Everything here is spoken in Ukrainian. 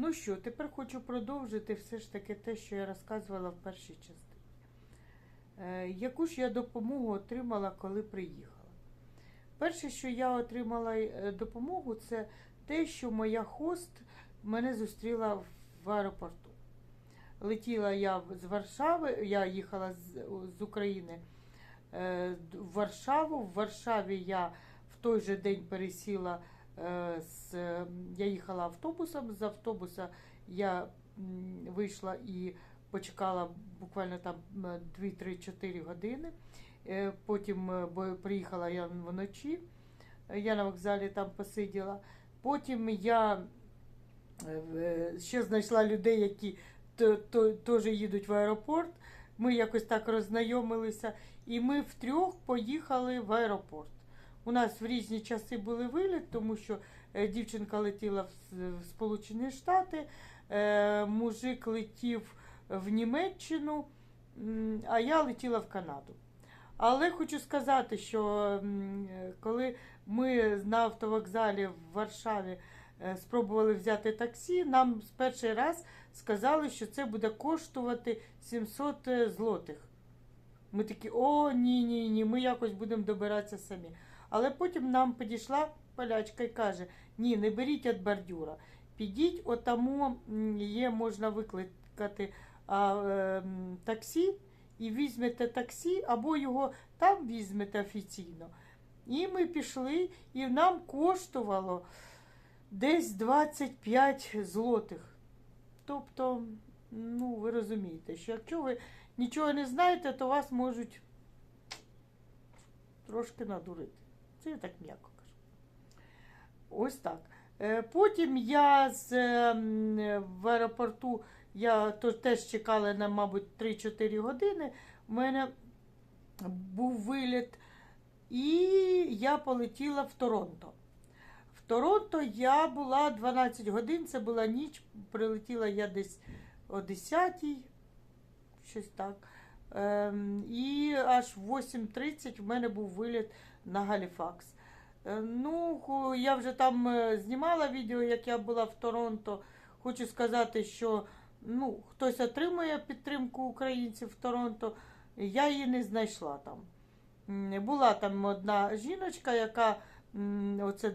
Ну що, тепер хочу продовжити все ж таки те, що я розказувала в першій частині. Е, яку ж я допомогу отримала, коли приїхала? Перше, що я отримала е, допомогу, це те, що моя хост мене зустріла в аеропорту. Летіла я з Варшави, я їхала з, з України е, в Варшаву. В Варшаві я в той же день пересіла з, я їхала автобусом. З автобуса я вийшла і почекала буквально там 2-3-4 години. Е, Потім е, приїхала я вночі, е, я на вокзалі там посиділа. Потім я е, е, ще знайшла людей, які теж їдуть в аеропорт. Ми якось так роззнайомилися, і ми втрьох поїхали в аеропорт. У нас в різні часи були виліт, тому що е, дівчинка летіла в, Сполучені Штати, е, мужик летів в Німеччину, а я летіла в Канаду. Але хочу сказати, що е, коли ми на автовокзалі в Варшаві спробували взяти таксі, нам з перший раз сказали, що це буде коштувати 700 злотих. Ми такі, о, ні, ні, ні, ми якось будемо добиратися самі. Але потім нам підійшла полячка і каже: ні, не беріть від бордюра. Підіть, отаму є, можна викликати а, ем, таксі, і візьмете таксі, або його там візьмете офіційно. І ми пішли, і нам коштувало десь 25 злотих. Тобто, ну, ви розумієте, що якщо ви нічого не знаєте, то вас можуть трошки надурити. Це я так м'яко кажу. Ось так. Е, Потім я з, е, в аеропорту я теж чекала на, мабуть, 3-4 години. У мене був виліт, і я полетіла в Торонто. В Торонто я була 12 годин, це була ніч, прилетіла я десь о 10 щось так. Ем, і аж в 8.30 в мене був виліт на Галіфакс. Е, Ну, я вже там е, знімала відео, як я була в Торонто. Хочу сказати, що ну, хтось отримує підтримку українців в Торонто. Я її не знайшла там. Була там одна жіночка, яка оце